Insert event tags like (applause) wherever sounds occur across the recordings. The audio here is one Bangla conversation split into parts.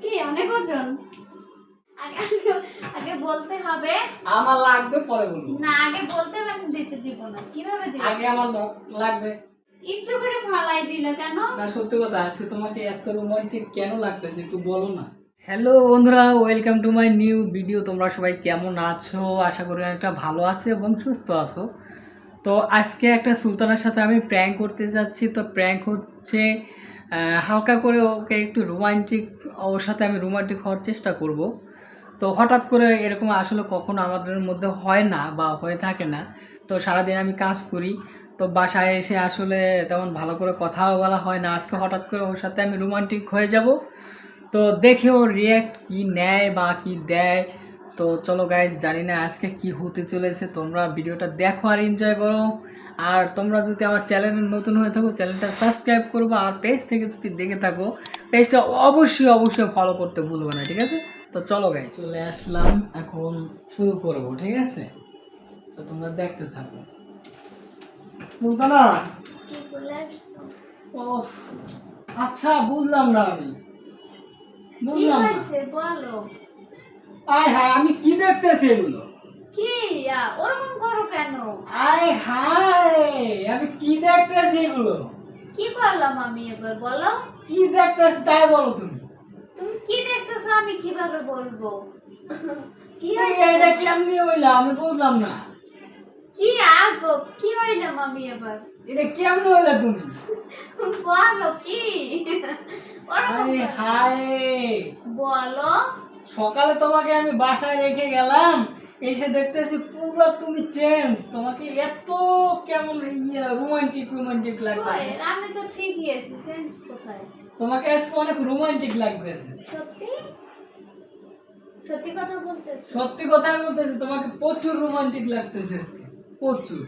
কি অনেক ওজন আগে বলতে হবে? আমার লাগবে পরে বলব। না আগে বলতে হবে আমি দিতে দিব না। কীভাবে দিব? আগে আমার লাগবে। ইচ্ছে করে ফালাই দিল কেন? না সত্যি কথা আজকে তোমাকে এত রোমান্টিক কেন লাগতেছে একটু বলো না। হ্যালো বন্ধুরা welcome to my new video তোমরা সবাই কেমন আছো? আশা করি একটা ভালো আছো এবং সুস্থ আছো। তো আজকে একটা সুলতানের সাথে আমি প্র্যাঙ্ক করতে যাচ্ছি। তো প্র্যাঙ্ক হচ্ছে হালকা করে ওকে একটু রোমান্টিক ওর সাথে আমি রোমান্টিক হওয়ার চেষ্টা করব। তো হঠাৎ করে এরকম আসলে কখনো আমাদের মধ্যে হয় না বা হয়ে থাকে না। তো সারাদিন আমি কাজ করি। তো বাসায় এসে আসলে তেমন ভালো করে কথাও বলা হয় না। আজকে হঠাৎ করে ওর সাথে আমি রোমান্টিক হয়ে যাব। তো দেখে ও রিয়্যাক্ট কী নেয় বা কী দেয়। তো চলো গাইজ জানি না আজকে কি হতে চলেছে তোমরা ভিডিওটা দেখো আর এনজয় করো। আর তোমরা যদি আমার চ্যানেলে নতুন হয়ে থাকো চ্যানেলটা সাবস্ক্রাইব করব আর পেজ থেকে যদি দেখে থাকো পেজটা অবশ্যই অবশ্যই ফলো করতে ভুলবে না ঠিক আছে? তো চলো গাই চলে আসলাম এখন শুরু করব ঠিক আছে? তো তোমরা দেখতে থাকো। ও আচ্ছা বুঝলাম না আমি। বুঝলাম বলো। আয় হায় আমি কি দেখতেছি এগুলো? কি? ওরকম করো কেন? আয় হায় আমি কি দেখতেছি এগুলো? কি করলাম আমি এবার বলো? কি দেখতেছি তাই বলো তুমি। তুমি কি দেখতেছো আমি কীভাবে বলব? কি হয়েছে? এটা কেমনি হইলা? আমি বুঝলাম না। কি আজব কি হইলাম আমি এবার? এটা কেমনি হইলা তুমি? বলো কি? আরে হায়। বলো। সকালে তোমাকে আমি বাসায় রেখে গেলাম এসে দেখতেছি পুরো তুমি চেঞ্জ তোমাকে এত কেমন ইয়ে রোমান্টিক রোমান্টিক লাগতেছে আমি তো ঠিকই আছি সেন্স কোথায়? তোমাকে আজকে অনেক রোমান্টিক লাগতেছে। সত্যি? সত্যি কথা বলতেছো? সত্যি কথাই বলতেছি তোমাকে প্রচুর রোমান্টিক লাগতেছে আজকে প্রচুর।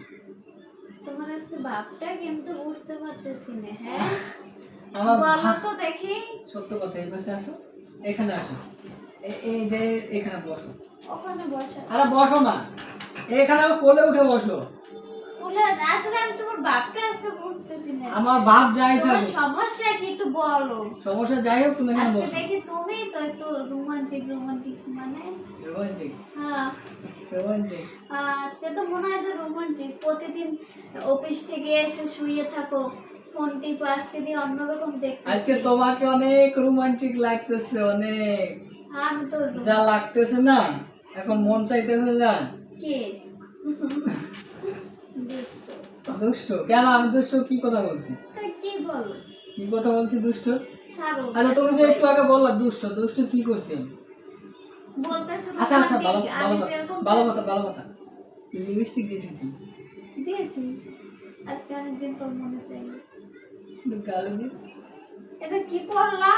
তোমার আজকে ভাবটা কিন্তু বুঝতে পারতেছি না হ্যাঁ? আমার বলো তো দেখি। সত্য কথা এই পাশে আসো এখানে আসো। এই যে এখানে বসো। ওখানে বসা। আরে বসো না। এখানে কোলে উঠে বসো। বলে আসলে আমি তোমার ভাবটা আজকে বুঝতেছি না। আমার বাপ যাই তোমার সমস্যা কি একটু বলো। সমস্যা যাই হোক তুমি এখানে বসো। দেখি তুমি তো একটু রোমান্টিক রোমান্টিক মানে। রোমান্টিক হ্যাঁ। রোমান্টিক আজকে তো মনে হয় যে রোমান্টিক প্রতিদিন অফিস থেকে এসে শুয়ে থাকো। ফোন টিপো আজকে দিয়ে অন্যরকম দেখতে আজকে তোমাকে অনেক রোমান্টিক লাগতেছে অনেক। যা লাগতেছে না এখন মন চাইতেছে যা। দুষ্ট। কেন? আমি দুষ্ট কি কথা বলছি? কি কথা বলছি দুষ্ট? আচ্ছা তুমি যে একটু আগে বললা দুষ্ট দুষ্ট কি করছি? আচ্ছা আচ্ছা ভালো ভালো কথা ভালো কথা ভালো কথা। লিপস্টিক দিয়েছি কি? দিয়েছি। আজকে অনেকদিন পর মনে চাই গালে দি এটা কি করলা?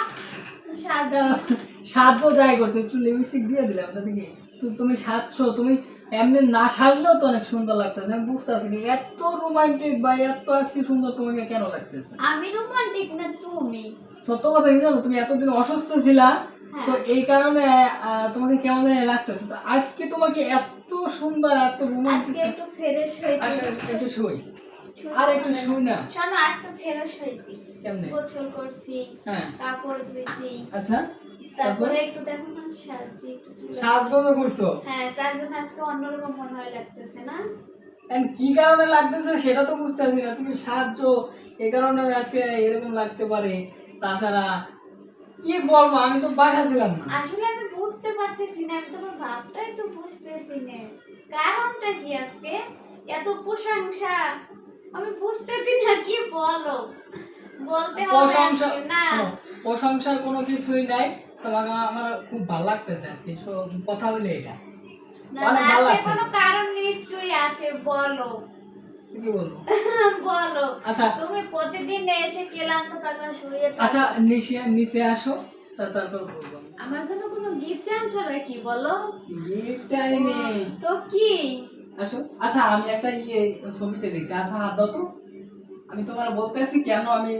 যাই করছে একটু লিপস্টিক দিয়ে দিলাম তাতে কি তুমি সাজছো তুমি এমনি না সাজলেও তো অনেক সুন্দর লাগতেছে আমি বুঝতে পারছি কি এত রোমান্টিক বা এত আজকে সুন্দর তোমাকে কেন লাগতেছে? আমি রোমান্টিক না তুমি? সত্য কথা কি জানো তুমি এতদিন অসুস্থ ছিলা হ্যাঁ। তো এই কারণে তোমাকে কেমন জানি লাগতেছে তো আজকে তোমাকে এত সুন্দর এত রোমান্টিক একটু ফ্রেশ হয়েছি। আচ্ছা একটু শুই। আর একটু শুই না। শোনো আজকে ফ্রেশ হয়েছি। কেমনে? গোসল করছি হ্যাঁ। কাপড় ধুয়েছি। আচ্ছা তারপরে একটু দেখো না সাজছি একটু করছ? হ্যাঁ তার জন্য আজকে অন্যরকম মনে হয় লাগতেছে না? And কি কারণে লাগতেছে সেটা তো বুঝতেছি না। তুমি সাহায্য কারণে আজকে এরকম লাগতে পারে। তাছাড়া কি বলব আমি তো বাসা ছিলাম না। আসলে আমি বুঝতে পারতেছি না আমি তোমার ভাবটাই তো বুঝতেছি না। কারণটা কি আজকে? এত প্রশংসা। আমি বুঝতেছি না কি বলো? বলতে হবে প্রশংসা না। শোনো, প্রশংসার কোনো কিছুই নাই। তোমাকে আমার খুব ভালো লাগতেছে আজকে কথা হইলে এটা। না অনেক না, ভালো আছে লাগছে। কোনো কারণ নিশ্চয়ই আছে বলো। কি বলব? (laughs) বলো। আচ্ছা। তুমি প্রতিদিন এসে ক্লান্ত থাকা শুয়ে থাকো। আচ্ছা নিচে নিচে আসো তা তারপর বলব আমার জন্য কোনো গিফট আনছো নাকি বলো? গিফটাই নেই তো কি? আসো। আচ্ছা আমি একটা ইয়ে ছবিতে দেখছি। আচ্ছা হাত দাও তো। আমি তোমার বলতে আছি কেন আমি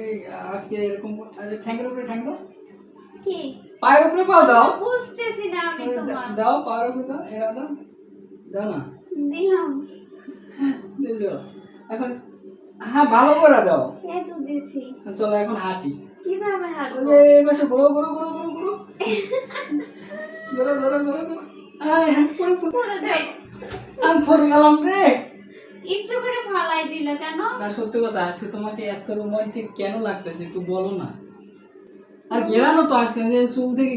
আজকে এরকম আরে ঠ্যাঙ্গের উপরে ঠ্যাং দাও কি? পায়ের উপরে পা দাও। বুঝতেছি না আমি তুমি তোমার। দাও পায়ের উপরে দাও এটা দাও। দাও না। দিলাম। দিয়েছ? এখন হ্যাঁ ভালো করে দাও। এই তো দিছি চলো এখন হাঁটি। কীভাবে ওই হাঁটবো যে এই পাশে বড় ঘুরো বড় বড় বড় ঘুরো ঘুরো ঘুরো ঘুরো। আয় হ্যাঁ পড়ো। পড়ো আমি পড়ে গেলাম রে। ইচ্ছে করে ফালাই দিল কেন? না সত্যি কথা আজকে তোমাকে এত রোমান্টিক কেন লাগতেছে একটু বলো না। আর ঘেরানো তো আসতেছে চুল থেকে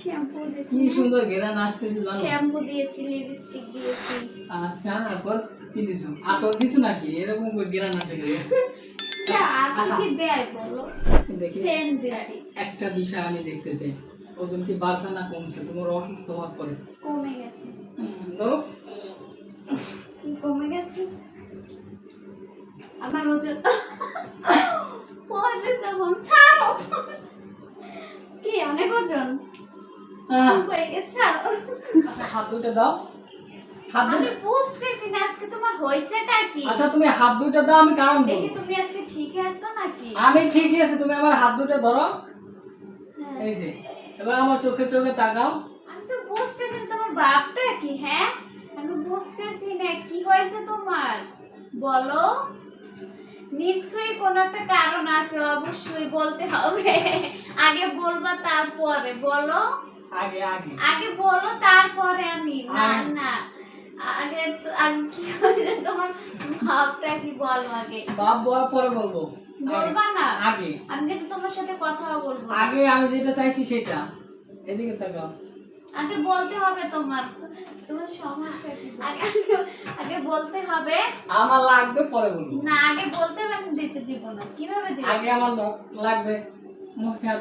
শ্যাম্পু কি সুন্দর ঘেরান আসতেছে জানো? শ্যাম্পু দিয়েছি লিপস্টিক দিয়েছি। আচ্ছা তারপর কি দিছো? আতর দিছো নাকি? এরকম করে ঘেরান আসে গেলে যা, দিয়েছি। একটা বিষয় আমি দেখতে চাই। ওজন কি বাড়ছে না কমছে? তোমার অসুস্থ হওয়ার পরে? কমে গেছে। ধরো হাত দুইটা দাও। হাত আমি বুঝতেছি না আজকে তোমার হয়েছেটা কি। আচ্ছা তুমি হাত দুইটা দাও আমি কারণ দেখি তুমি আজকে ঠিক আছো নাকি? আমি ঠিকই আছে তুমি আমার হাত দুইটা ধরো। হ্যাঁ। এই যে এবার আমার চোখে চোখে তাকাও। আমি তো বুঝতেছি তোমার ভাবটা কি হ্যাঁ? আমি বুঝতেছি না কি হয়েছে তোমার? বলো। নিশ্চয়ই কোনো একটা কারণ আছে অবশ্যই বলতে হবে। আগে বলবা তারপরে বলো। আগে আগে। আগে বলো তারপরে আমি। না না। আগে তো- আগে কি তোমার? ভাবটা কি বলো আগে? বাপ বলার পরে বলব। বলবা না? আগে। আমি কিন্তু তোমার সাথে কথাও বলব আগে আমি যেটা চাইছি সেটা। এদিকে তাকাও। আগে বলতে হবে তোমার। তোমার সমস্যা কি? আগে আগে- বলতে হবে। আমার লাগবে পরে বলব। না আগে বলতে হবে আমি দিতে দিব না। কীভাবে দিব? আগে আমার লাগবে। মুখে। না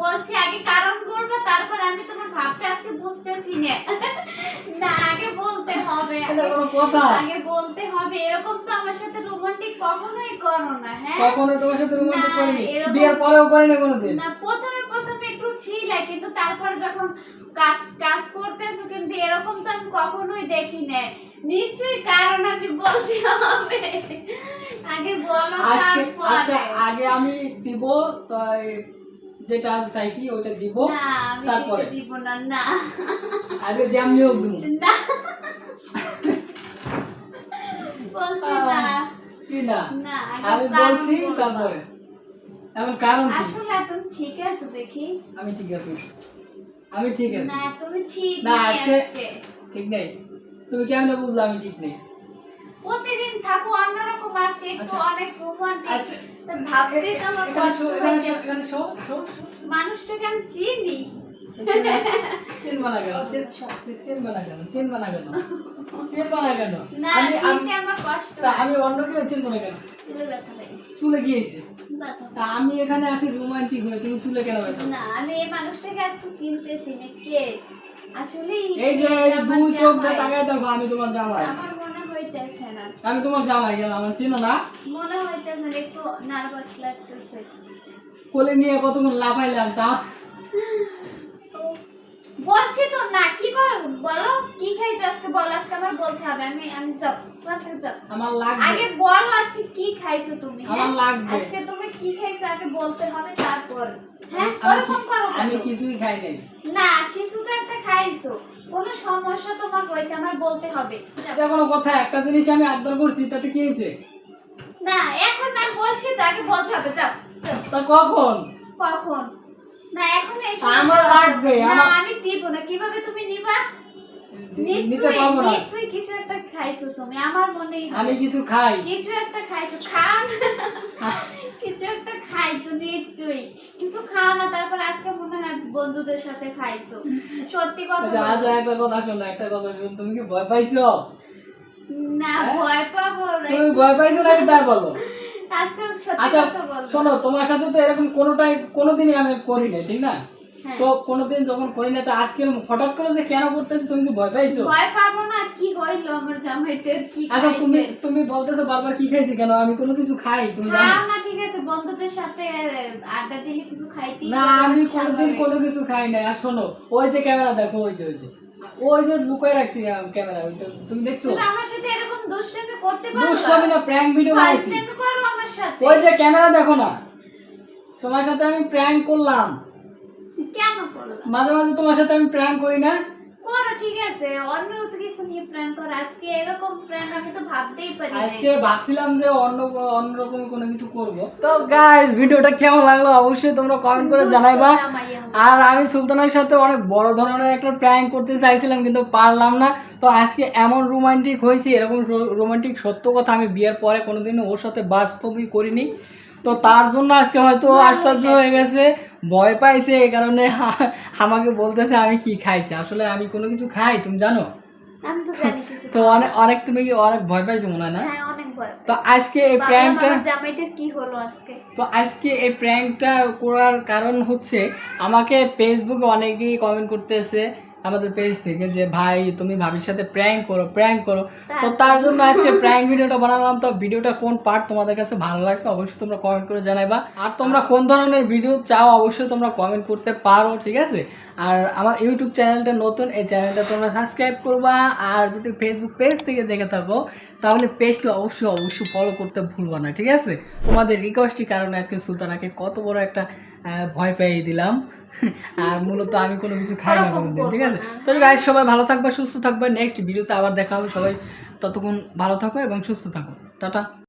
বলছি আগে কারণ বলব তারপর আমি তোমার ভাবটা আজকে বুঝতেছি না। না আগে বলতে হবে আগে- বলতে হবে এরকম তো আমার সাথে রোমান্টিক কখনোই করো না হ্যাঁ? কখনো তোমার সাথে রোমান্টিক না, এরকম- বিয়ের পরেও করিনি কোনোদিন। না প্রথমে প্রথমে একটু ছিল কিন্তু তারপরে যখন কাজ কাজ করতেছো কিন্তু এরকম তো আমি কখনোই দেখি না। নিশ্চয়ই কারণ আছে বলতে হবে। আগে বলো আচ্ছা আগে আমি দিব তো যেটা চাইছি ওটা দিব। তারপরে। দিব না না। আগে হোক দিব না। বলছি না। কি না? আমি বলছি তারপরে। এখন কারণ আসলে তুমি ঠিক আছো দেখি। আমি ঠিক আছি। আমি ঠিক আছি। না তুমি ঠিক না, আজকে- ঠিক নেই। তুমি কেমন বুঝলে আমি ঠিক নেই? প্রতিদিন থাকো একটু আচ্ছা। অনেক রোমান্টিক আচ্ছা। ভাবতেই তো আমার কষ্ট। মানুষটাকে আমি চিনি। চিনবা (laughs) না কেন চিন- চিন- না কেন চিনবা না কেন চিনবা না কেন আমি অন্য কেউ চিনবো না কেন চুলে গিয়েছে? তা আমি এখানে আসি রোমান্টিক হয়ে তুমি চুলে কেন ব্যথা? না আমি এই মানুষটাকে আজকে চিনতেছি না কে? আসলে এই যে দুই চোখ দিয়ে তাকায় দেখো আমি তোমার জামাই। হইতেছে না। আমি তোমার জামাই কেন আমার চিনো না? মনে হইতেছে না একটু নার্ভাস লাগতেছে। কোলে নিয়ে কতক্ষণ লাফাইলাম তা? বলছি তো না কি কর বলো কি খাইছো আজকে? বলো আজকে আমার বলতে হবে। আমি আমি যাও বাসায় যাও। আমার লাগবে। আগে বলো আজকে কি খাইছো তুমি হ্যাঁ? আমার লাগবে। আজকে তুমি কি খাইছো আগে বলতে হবে তারপর। হ্যাঁ ওরকম করো আমি কিছুই খাই নাই। না কিছু তো একটা খাইছো। কোনো সমস্যা তোমার হয়েছে আমার বলতে হবে। এটা কোনো কথা একটা জিনিস আমি আবদার করছি তাতে কি হয়েছে? না এখন না বলছি তো আগে বলতে হবে যাও। তা কখন? কখন? না এখন আমার লাগবে, আমি দিব না কীভাবে তুমি নিবা? নিতে পারব না। নিশ্চয়ই কিছু একটা খাইছো তুমি আমার মনেই হয়। আমি কিছু খাই। কিছু একটা খাইছো খান কিছু একটা খাইছো নিশ্চয়ই। কিছু খাও না তারপর আজকে মনে হয় বন্ধুদের সাথে খাইছো। সত্যি কথা আচ্ছা আজ একটা কথা শোনো একটা কথা শোনো তুমি কি ভয় পাইছো? না হ্যাঁ? ভয় পাবো না। তুমি ভয় পাইছো নাকি তাই বলো? আজকে সত্যি আচ্ছা কথা বলব। শোনো তোমার সাথে তো এরকম কোনোটাই কোনোদিনই আমি করি নাই ঠিক না। তো কোনোদিন যখন করি না তো আজকে হঠাৎ করে যে কেন করতেছো তুমি কি ভয় পাইছো? ভয় পাবো না কি হইল আমার জামাইটার কি আচ্ছা তুমি তুমি বলতেছো বারবার কি খাইছি কেন? আমি কোনো কিছু খাই তুমি জানো? না ঠিক আছে বন্ধুদের সাথে আড্ডা দিলে কিছু খাইতেই না আমি কোনোদিন কোনো কিছু খাই নাই। আর শোনো ওই যে ক্যামেরা দেখো ওই যে ওই যে। ওই যে লুকায় রাখছি ক্যামেরা ওই তো- তুমি দেখছ? আমার সাথে এরকম দুষ্টামি করতে পারো দুষ্টামি না প্র্যাঙ্ক ভিডিও বানাইছি। করো আমার সাথে। ওই যে ক্যামেরা দেখো না। তোমার সাথে আমি প্র্যাঙ্ক করলাম। কেন মাঝে মাঝে তোমার সাথে আমি প্র্যাঙ্ক করি না? করো ঠিক আছে। অন্য কিছু নিয়ে প্র্যাঙ্ক কর। আজকে এরকম প্র্যাঙ্ক আমি তো ভাবতেই পারি আজকে ভাবছিলাম যে অন্য অন্যরকম কোনো কিছু করব। তো গাইস ভিডিওটা কেমন লাগল অবশ্যই তোমরা কমেন্ট করে জানাইবা। আর আমি সুলতানের সাথে অনেক বড় ধরনের একটা প্র্যাঙ্ক করতে চাইছিলাম কিন্তু পারলাম না। তো আজকে এমন রোমান্টিক হয়েছে এরকম রোমান্টিক সত্য কথা আমি বিয়ের পরে কোনোদিনও ওর সাথে বাস্তবই করিনি। তো তার জন্য আজকে হয়তো আশ্চর্য হয়ে গেছে ভয় পাইছে এই কারণে আমাকে বলতেছে আমি কি খাইছি। আসলে আমি কোনো কিছু খাই তুমি জানো? তো অনেক অনেক তুমি কি অনেক ভয় পাইছো মনে হয় না? হ্যাঁ তো আজকে এই প্র্যাঙ্কটা কি হলো আজকে? তো আজকে এই প্র্যাঙ্কটা করার কারণ হচ্ছে আমাকে ফেসবুকে অনেকেই কমেন্ট করতেছে আমাদের পেজ থেকে যে ভাই তুমি ভাবির সাথে প্র্যাঙ্ক করো প্র্যাঙ্ক করো। তো তার জন্য (laughs) আজকে প্র্যাঙ্ক ভিডিওটা বানালাম। তো ভিডিওটা কোন পার্ট তোমাদের কাছে ভালো লাগছে অবশ্যই তোমরা কমেন্ট করে জানাইবা। আর তোমরা কোন ধরনের ভিডিও চাও অবশ্যই তোমরা কমেন্ট করতে পারো ঠিক আছে? আর আমার ইউটিউব চ্যানেলটা নতুন এই চ্যানেলটা তোমরা সাবস্ক্রাইব করবা। আর যদি ফেসবুক পেজ থেকে দেখে থাকো তাহলে পেজটা অবশ্যই অবশ্যই ফলো করতে ভুলবা না ঠিক আছে? তোমাদের রিকোয়েস্টের কারণে আজকে সুলতানাকে কত বড় একটা ভয় পেয়ে দিলাম। (laughs) আর মূলত আমি কোনো কিছু খাই না কোনোদিন ঠিক আছে? না। তো গাই সবাই ভালো থাকবে সুস্থ থাকবে। নেক্সট ভিডিওতে আবার দেখা হবে। সবাই ততক্ষণ ভালো থাকো এবং সুস্থ থাকো। টাটা।